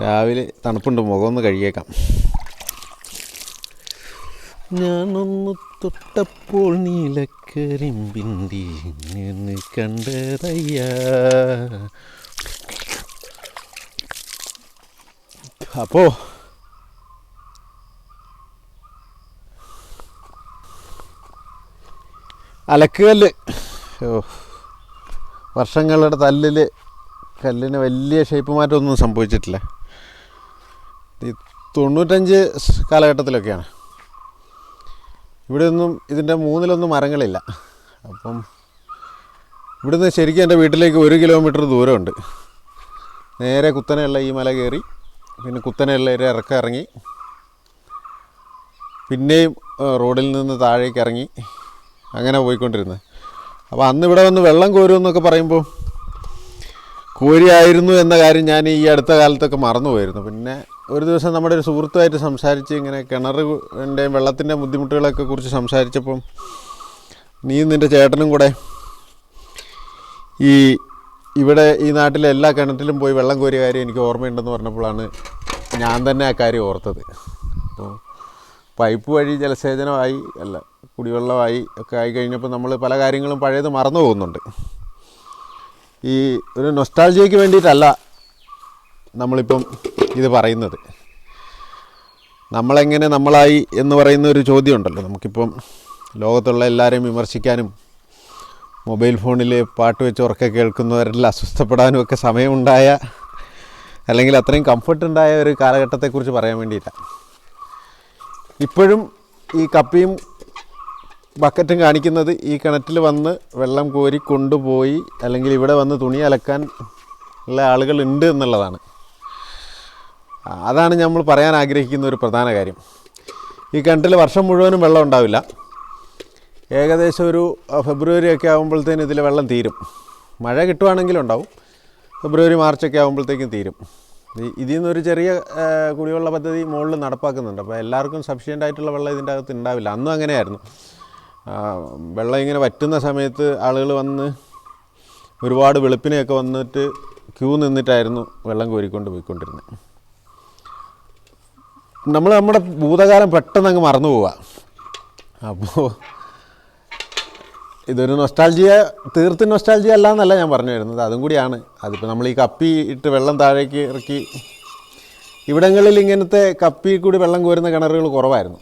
രാവിലെ തണുപ്പുണ്ട് മുഖമൊന്ന് കഴുകിയേക്കാം. ഞാനൊന്ന് തൊട്ടപ്പോൾ നീലക്കരിമ്പിന്തി നിന്ന് കണ്ടതയ്യ. അപ്പോ അലക്കുകല്ല്. വർഷങ്ങളുടെ തല്ലിൽ കല്ലിന് വലിയ ഷേപ്പ് മാറ്റമൊന്നും സംഭവിച്ചിട്ടില്ല. ഈ തൊണ്ണൂറ്റഞ്ച് കാലഘട്ടത്തിലൊക്കെയാണ്. ഇവിടെ ഒന്നും ഇതിന്റെ മൂന്നിലൊന്നും മരങ്ങളില്ല. അപ്പം ഇവിടുന്ന് ശരിക്കും എന്റെ വീട്ടിലേക്ക് ഒരു കിലോമീറ്റർ ദൂരമുണ്ട്. നേരെ കുത്തനെയുള്ള ഈ മല കയറി പിന്നെ കുത്തനെയുള്ള ഒരു ഇറക്കം ഇറങ്ങി പിന്നെയും റോഡിൽ നിന്ന് താഴേക്ക് ഇറങ്ങി അങ്ങനെ പോയിക്കൊണ്ടിരുന്നത് അപ്പോൾ അന്ന് ഇവിടെ വന്ന് വെള്ളം കോരുമെന്നൊക്കെ പറയുമ്പോൾ കോരിയായിരുന്നു എന്ന കാര്യം ഞാൻ ഈ അടുത്ത കാലത്തൊക്കെ മറന്നുപോയിരുന്നു. പിന്നെ ഒരു ദിവസം നമ്മുടെ ഒരു സുഹൃത്തുമായിട്ട് സംസാരിച്ച് ഇങ്ങനെ കിണറിന്റെയും വെള്ളത്തിന്റെ ബുദ്ധിമുട്ടുകളൊക്കെ കുറിച്ച് സംസാരിച്ചപ്പം നീ നിന്റെ ചേട്ടനും കൂടെ ഈ ഇവിടെ ഈ നാട്ടിലെ എല്ലാ കിണറ്റിലും പോയി വെള്ളം കോരിയ കാര്യം എനിക്ക് ഓർമ്മയുണ്ടെന്ന് പറഞ്ഞപ്പോഴാണ് ഞാൻ തന്നെ ആ കാര്യം ഓർത്തത്. അപ്പോൾ പൈപ്പ് വഴി ജലസേചനമായി അല്ല കുടിവെള്ളമായി ഒക്കെ ആയി കഴിഞ്ഞപ്പോൾ നമ്മൾ പല കാര്യങ്ങളും പഴയത് മറന്നു പോകുന്നുണ്ട്. ഈ ഒരു നൊസ്റ്റാൾജിയയ്ക്ക് വേണ്ടിയിട്ടല്ല നമ്മളിപ്പം ഇത് പറയുന്നത്. നമ്മളെങ്ങനെ നമ്മളായി എന്ന് പറയുന്ന ഒരു ചോദ്യമുണ്ടല്ലോ. നമുക്കിപ്പം ലോകത്തുള്ള എല്ലാവരെയും വിമർശിക്കാനും മൊബൈൽ ഫോണിൽ പാട്ട് വെച്ച് ഉറക്കെ കേൾക്കുന്നവരിൽ അസ്വസ്ഥപ്പെടാനും ഒക്കെ സമയമുണ്ടായ അല്ലെങ്കിൽ അത്രയും കംഫർട്ട് ഉണ്ടായ ഒരു കാലഘട്ടത്തെക്കുറിച്ച് പറയാൻ വേണ്ടിയിട്ടാണ് ഇപ്പോഴും ഈ കപ്പിയും ബക്കറ്റും കാണിക്കുന്നത് ഈ കിണറ്റിൽ വന്ന് വെള്ളം കോരി കൊണ്ടുപോയി അല്ലെങ്കിൽ ഇവിടെ വന്ന് തുണി അലക്കാൻ ഉള്ള ആളുകൾ ഉണ്ട് എന്നുള്ളതാണ്. അതാണ് നമ്മൾ പറയാൻ ആഗ്രഹിക്കുന്ന ഒരു പ്രധാന കാര്യം. ഈ കിണറ്റിൽ വർഷം മുഴുവനും വെള്ളം ഉണ്ടാവില്ല. ഏകദേശം ഒരു ഫെബ്രുവരി ഒക്കെ ആകുമ്പോഴത്തേന് ഇതിൽ വെള്ളം തീരും. മഴ കിട്ടുവാണെങ്കിലും ഉണ്ടാവും. ഫെബ്രുവരി മാർച്ചൊക്കെ ആകുമ്പോഴത്തേക്കും തീരും. ഇതിൽ നിന്നൊരു ചെറിയ കുടിവെള്ള പദ്ധതി മുകളിൽ നടപ്പാക്കുന്നുണ്ട്. അപ്പോൾ എല്ലാവർക്കും സഫിഷ്യന്റ് ആയിട്ടുള്ള വെള്ളം ഇതിന്റെ അകത്ത് ഉണ്ടാവില്ല. അന്നും അങ്ങനെയായിരുന്നു. വെള്ളം ഇങ്ങനെ വറ്റുന്ന സമയത്ത് ആളുകൾ വന്ന് ഒരുപാട് വെളുപ്പിനെയൊക്കെ വന്നിട്ട് ക്യൂ നിന്നിട്ടായിരുന്നു വെള്ളം കോരിക്കൊണ്ട് പോയിക്കൊണ്ടിരുന്നത്. നമ്മൾ നമ്മുടെ ഭൂതകാലം പെട്ടെന്ന് അങ്ങ് മറന്നു പോവുക അപ്പോൾ ഇതൊരു നൊസ്റ്റാൾജിയ തീർത്ത് നൊസ്റ്റാൾജിയ അല്ല എന്നല്ല ഞാൻ പറഞ്ഞു വരുന്നത്. അതും കൂടിയാണ്. അതിപ്പോൾ നമ്മൾ ഈ കപ്പി ഇട്ട് വെള്ളം താഴേക്ക് ഇറക്കി. ഇവിടങ്ങളിൽ ഇങ്ങനത്തെ കപ്പി കൂടി വെള്ളം കോരുന്ന കിണറുകൾ കുറവായിരുന്നു.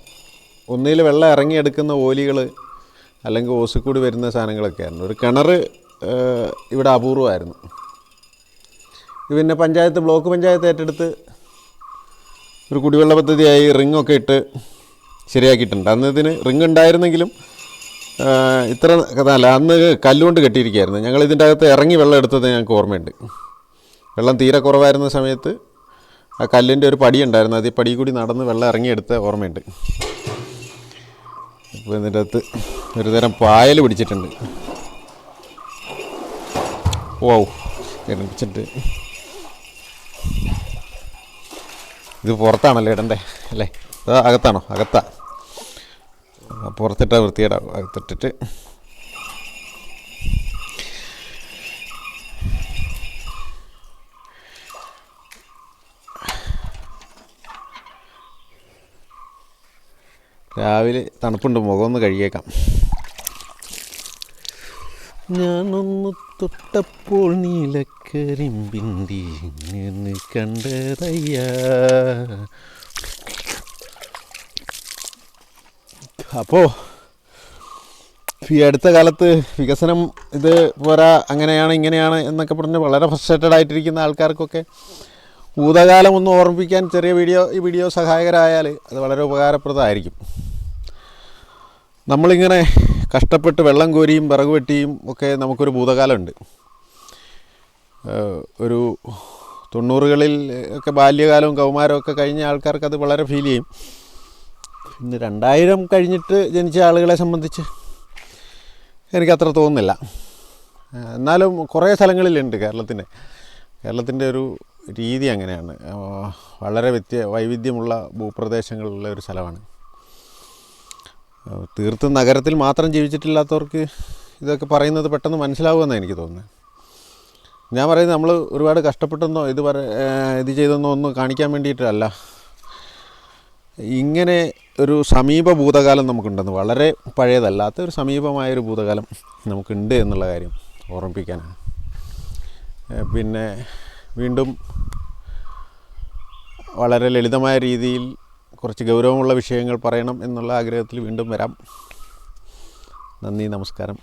ഒന്നിൽ വെള്ളം ഇറങ്ങിയെടുക്കുന്ന ഓലികൾ അല്ലെങ്കിൽ ഓസിൽ കൂടി വരുന്ന സാധനങ്ങളൊക്കെ ആയിരുന്നു. ഒരു കിണർ ഇവിടെ അപൂർവമായിരുന്നു പിന്നെ പഞ്ചായത്ത് ബ്ലോക്ക് പഞ്ചായത്ത് ഏറ്റെടുത്ത് ഒരു കുടിവെള്ള പദ്ധതിയായി റിങ്ങൊക്കെ ഇട്ട് ശരിയാക്കിയിട്ടുണ്ട്. അന്ന് ഇതിന് റിങ് ഉണ്ടായിരുന്നെങ്കിലും ഇത്ര അല്ല അന്ന് കല്ലുകൊണ്ട് കെട്ടിയിരിക്കുകയായിരുന്നു. ഞങ്ങൾ ഇതിന്റെ അകത്ത് ഇറങ്ങി വെള്ളം എടുത്തത് ഞങ്ങൾക്ക് ഓർമ്മയുണ്ട്. വെള്ളം തീരെ കുറവായിരുന്ന സമയത്ത് ആ കല്ലിന്റെ ഒരു പടി ഉണ്ടായിരുന്നു. അത് പടി കൂടി നടന്ന് വെള്ളം ഇറങ്ങിയെടുത്ത ഓർമ്മയുണ്ട്. ഇപ്പോൾ ഇതിന്റെ അകത്ത് ഒരു തരം പായൽ പിടിച്ചിട്ടുണ്ട്. ഓ പിടിച്ചിട്ട് ഇത് പുറത്താണല്ലോ ഇടണ്ടേ അല്ലേ? അത് അകത്താണോ? അകത്താ. ആ, പുറത്തിട്ടാ വൃത്തികേടാവും അകത്തിട്ടിട്ട്. രാവിലെ തണുപ്പുണ്ട് മുഖമൊന്ന് കഴുകിയേക്കാം. ഞാനൊന്ന് തൊട്ടപ്പോൾ നീലക്കരിമ്പിന്തി നിന്ന് കണ്ടതയ്യ. അപ്പോൾ ഈ അടുത്ത കാലത്ത് വികസനം ഇത് പോരാ അങ്ങനെയാണ് ഇങ്ങനെയാണ് എന്നൊക്കെ പറഞ്ഞ് വളരെ ഫ്രസ്ട്രേറ്റഡ് ആയിട്ടിരിക്കുന്ന ആൾക്കാർക്കൊക്കെ ഭൂതകാലം ഒന്ന് ഓർമ്മിപ്പിക്കാൻ ചെറിയ വീഡിയോ ഈ വീഡിയോ സഹായകരായാൽ അത് വളരെ ഉപകാരപ്രദമായിരിക്കും. നമ്മളിങ്ങനെ കഷ്ടപ്പെട്ട് വെള്ളം കോരിയും വിറക് വെട്ടിയും ഒക്കെ നമുക്കൊരു ഭൂതകാലമുണ്ട്. ഒരു തൊണ്ണൂറുകളിൽ ഒക്കെ ബാല്യകാലവും കൗമാരവും ഒക്കെ കഴിഞ്ഞ ആൾക്കാർക്ക് അത് വളരെ ഫീൽ ചെയ്യും. ഇന്ന് രണ്ടായിരം കഴിഞ്ഞിട്ട് ജനിച്ച ആളുകളെ സംബന്ധിച്ച് എനിക്കത്ര തോന്നുന്നില്ല. എന്നാലും കുറേ സ്ഥലങ്ങളിലുണ്ട് കേരളത്തിന്റെ. കേരളത്തിന്റെ ഒരു രീതി അങ്ങനെയാണ്. വളരെ വ്യത്യ വൈവിധ്യമുള്ള ഭൂപ്രദേശങ്ങളുള്ള ഒരു സ്ഥലമാണ്. തീർത്തും നഗരത്തിൽ മാത്രം ജീവിച്ചിട്ടില്ലാത്തവർക്ക് ഇതൊക്കെ പറയുന്നത് പെട്ടെന്ന് മനസ്സിലാവുമെന്നാണ് എനിക്ക് തോന്നുന്നത് ഞാൻ പറയുന്നത് നമ്മൾ ഒരുപാട് കഷ്ടപ്പെട്ടെന്നോ ഇത് പറ ഇത് ചെയ്തെന്നോ ഒന്നും കാണിക്കാൻ വേണ്ടിയിട്ടല്ല. ഇങ്ങനെ ഒരു സമീപ ഭൂതകാലം നമുക്കുണ്ടെന്ന് വളരെ പഴയതല്ലാത്ത ഒരു സമീപമായൊരു ഭൂതകാലം നമുക്കുണ്ട് എന്നുള്ള കാര്യം ഓർമ്മിപ്പിക്കാനാണ്. പിന്നെ വീണ്ടും വളരെ ലളിതമായ രീതിയിൽ കുറച്ച് ഗൗരവമുള്ള വിഷയങ്ങൾ പറയണം എന്നുള്ള ആഗ്രഹത്തിൽ വീണ്ടും വരാം. നന്ദി നമസ്കാരം.